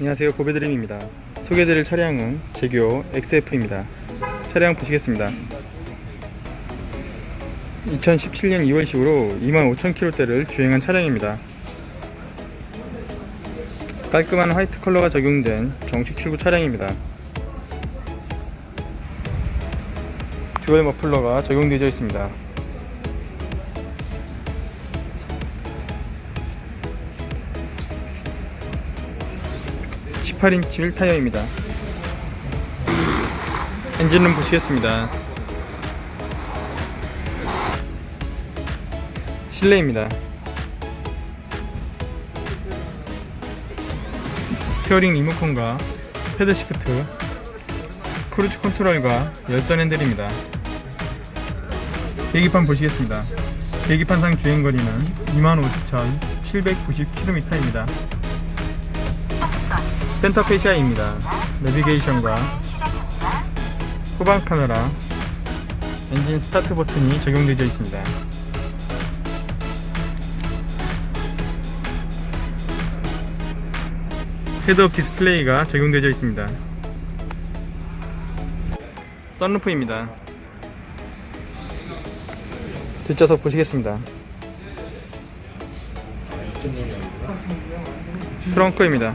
안녕하세요. 고배드림입니다. 소개해드릴 차량은 제규어 XF입니다. 차량 보시겠습니다. 2017년 2월식으로 25,000km대를 주행한 차량입니다. 깔끔한 화이트 컬러가 적용된 정식 출구 차량입니다. 듀얼 머플러가 적용되어 있습니다 18인치 1타이어입니다. 엔진룸 보시겠습니다. 실내입니다. 스티어링 리모컨과 패드 시프트, 크루즈 컨트롤과 열선 핸들입니다. 계기판 보시겠습니다. 계기판상 주행거리는 25,790km입니다. 센터 페시아입니다. 내비게이션과 후방 카메라, 엔진 스타트 버튼이 적용되어 있습니다. 헤드업 디스플레이가 적용되어 있습니다. 썬루프입니다. 뒷좌석 보시겠습니다. 트렁크입니다.